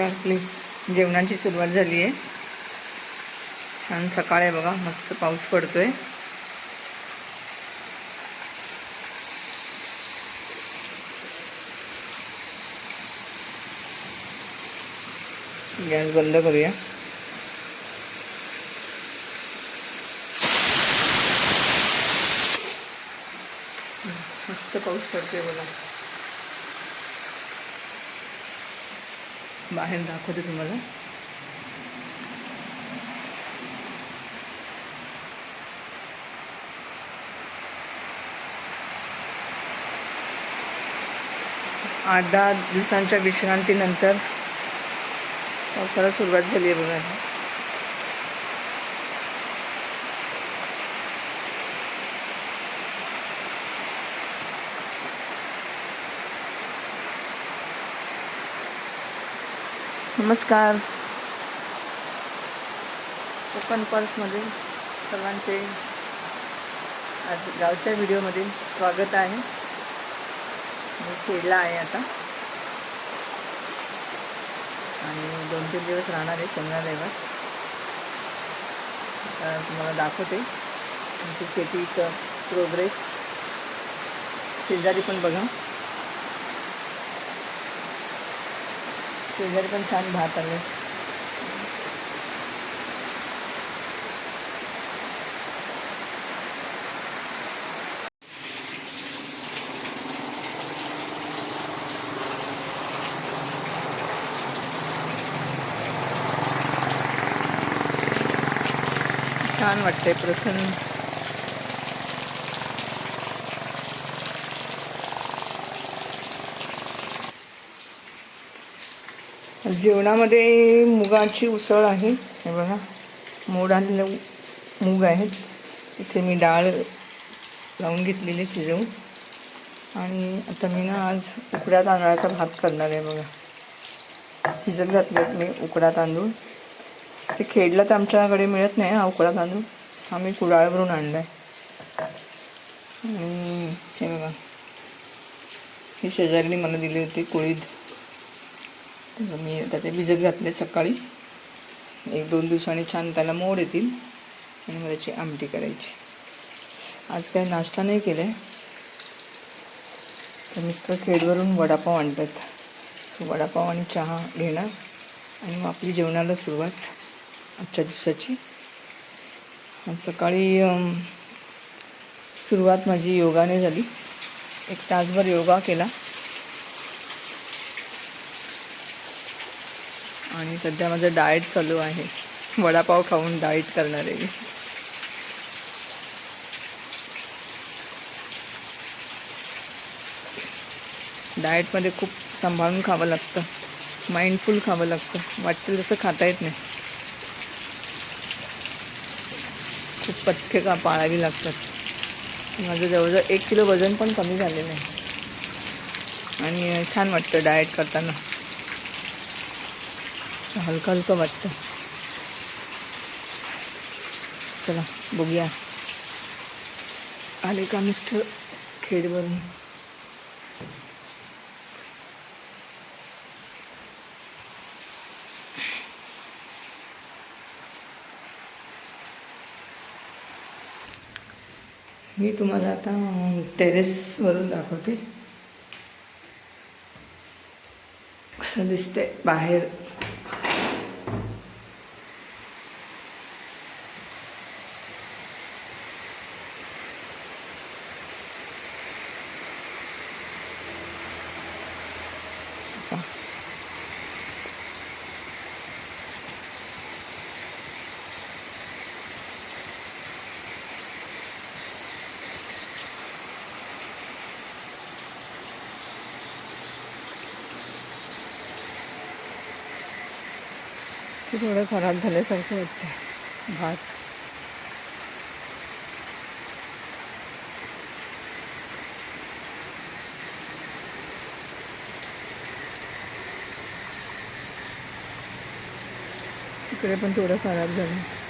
आपली जेवणाची सुरुवात झाली आहे. छान सकाळ आहे बघा. मस्त पाऊस पडतोय. गॅस बंद करूया. मस्त पाऊस पडतोय बघा. बाहेर दाखवते तुम्हाला. आठ दहा दिवसांच्या विश्रांतीनंतर पावसाला सुरुवात झाली आहे बघा. नमस्कार. कोकण पर्समध्ये सर्वांचे आज गावच्या व्हिडिओमध्ये स्वागत आहे. मी खेळला आहे आता. आणि दोन तीन दिवस राहणार आहे शनिवार रविवार. आता तुम्हाला दाखवते. आमची शेतीचं प्रोग्रेस शेजारी पण बघा. शेजारी पण छान भात आले छान वाटते प्रसन्न। जेवणामध्ये मुगाची उसळ आहे. हे बघा. मोड मूग आहेत. इथे मी डाळ लावून घेतलेली शिजवून. आणि आता मी ना आज उकड्या तांदळाचा भात करणार आहे बघा. भिजत घातलेत मी उकडा तांदूळ. ते खेडला तर आमच्याकडे मिळत नाही हा उकडा तांदूळ. हा मी कुडाळवरून आणला आहे आणि हे बघा. ही शेजारीने मला दिली होती कुळीद. मी आता ते भिजत घातले सकाळी. एक दोन दिवसांनी छान त्याला मोड येतील आणि मग त्याची आमटी करायची. आज काही नाश्ता नाही केला आहे तर मिस्टर खेडवरून वडापाव आणतात. सो वडापाव आणि चहा घेणार आणि मग आपली जेवणाला सुरुवात आजच्या दिवसाची. सकाळी सुरुवात माझी योगाने झाली. एक तासभर योगा केला. आणि सध्या माझं डाएट चालू आहे. वडापाव खाऊन डाएट करणार. आहे मी डाएटमध्ये खूप सांभाळून खावं लागतं. माइंडफुल खावं लागतं. वाटतं तसं खाता येत नाही. खूप पथ्य का पाळावी लागतात. माझं जवळजवळ एक किलो वजन पण कमी झालेलं आहे. आणि छान वाटतं डाएट करताना. हलकं हलकं वाटतं. चला बघूया. आले का मिस्टर खेडवरून मी तुम्हाला आता टेरेसवरून दाखवते. कसं दिसतंय बाहेर. ते थोडं खराब झाल्यासारखं वाटतं भात. तिकडे पण थोडं खराब झालं.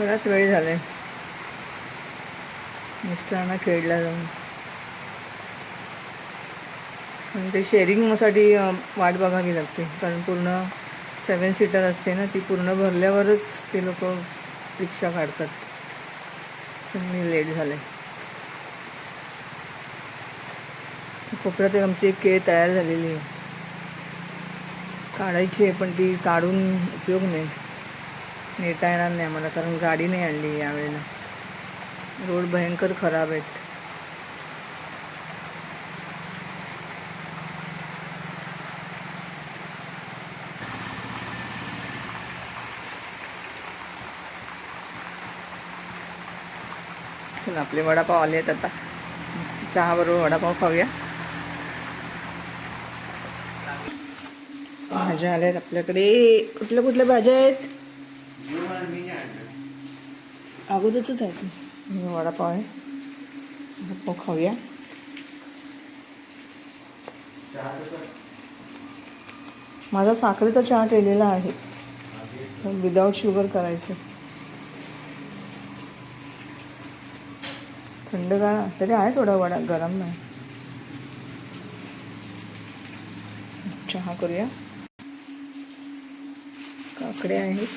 बराच वेळ झालाय. मिस्टरांना खेळला जाऊन. आणि ते शेअरिंगसाठी वाट बघावी लागते. कारण पूर्ण सेवन सीटर असते ना ती पूर्ण भरल्यावरच ते लोक रिक्षा काढतात. मी लेट झाले. कोपऱ्यात एक आमची एक केळ तयार झालेली आहे. काढायची आहे पण ती काढून उपयोग नाही. नेता येणार नाही आम्हाला कारण गाडी नाही आणली यावेळेला. रोड भयंकर खराब आहेत. चला आपले वडापाव आले आहेत आता. मस्त चहाबरोबर वडापाव खाऊया. भाज्या आल्या आहेत आपल्याकडे. कुठल्या कुठल्या भाज्या आहेत? अगोदरच आहे वडापाव आहे. वडापाव खाऊया. माझा साखरेचा चहा केलेला आहे. विदाऊट शुगर करायचं. थंड गार तरी आहे थोडा वडा गरम नाही. चहा करूया. काकडे आहेत.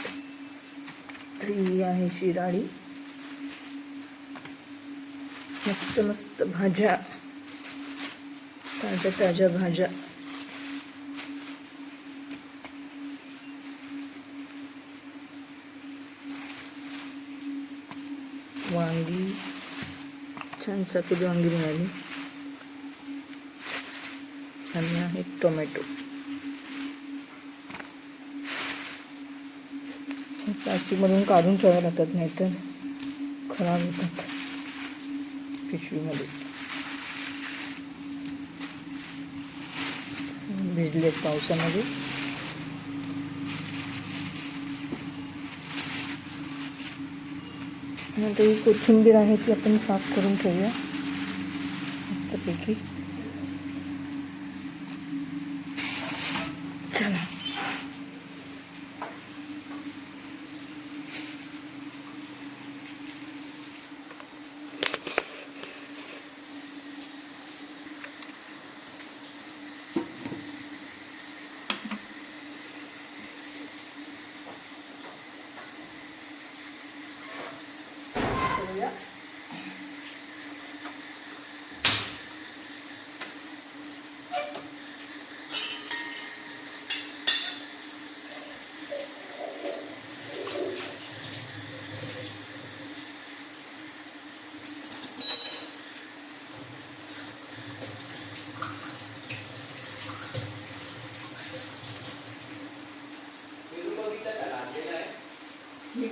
ही आहे शिराळी. मस्त मस्त भाज्या. ताज्या ताज्या भाज्या. वांगी. छान सफेद वांगी मिळाली. आणि आहे टोमॅटो. प्लास्टिकमधून काढून ठेवावं लागतात नाहीतर खराब होतात. पिशवीमध्ये भिजलेत पावसामध्ये नंतर ही कोथिंबीर आहे ती आपण साफ करून ठेवूया मस्तपैकी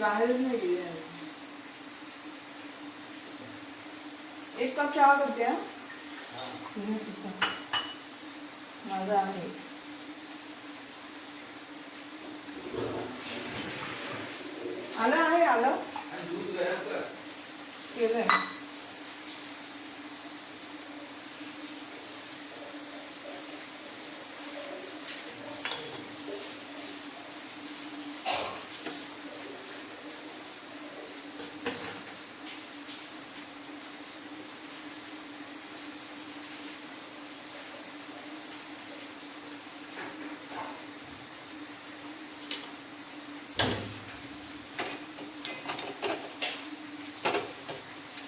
बाहेरच नाही गेले आहे. एक कप चहा करते हा? माझा आहे आलं आहे आलं केलंय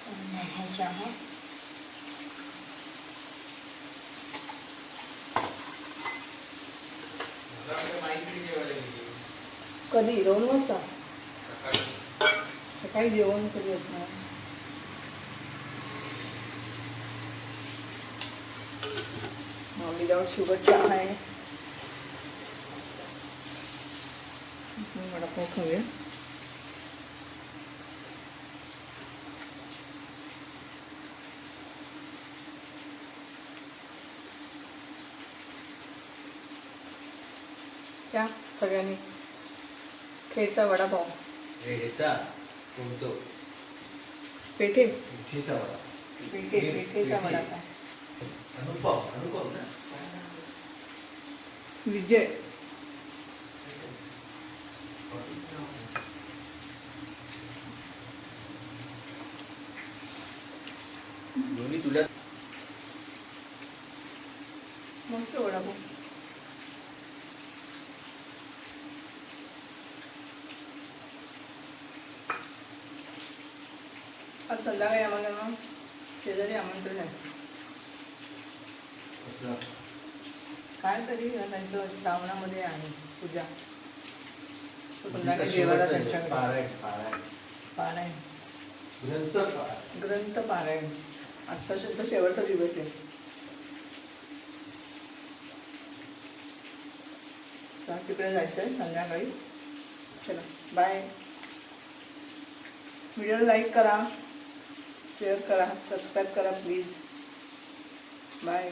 माझा चहा कधी? दोन वाजता सकाळी जेवण कधी असणार? विदाउट शुगर चहा आहे. वडापाव खाऊया. त्या सगळ्यांनी. खेळचा वडापाव. हे ह्याचा कोणतो? पेठे. पिठीचा वडा पेठे पेठेचा वडापाव. अनुपाव अनुपम ना? विजय. दोन्ही तुला मस्त वडापाव. आज संध्याकाळी आम्हाला ना शेजारी आमंत्रण आहे काय तरी त्यांचं श्रावणामध्ये आहे पूजा संध्याकाळी देवाला. त्यांच्याकडे पारायण ग्रंथ पारायण आजचा शुद्ध शेवटचा दिवस आहे तिकडे जायचं आहे संध्याकाळी चला बाय व्हिडिओ लाईक करा शेअर करा सबस्क्राईब करा प्लीज बाय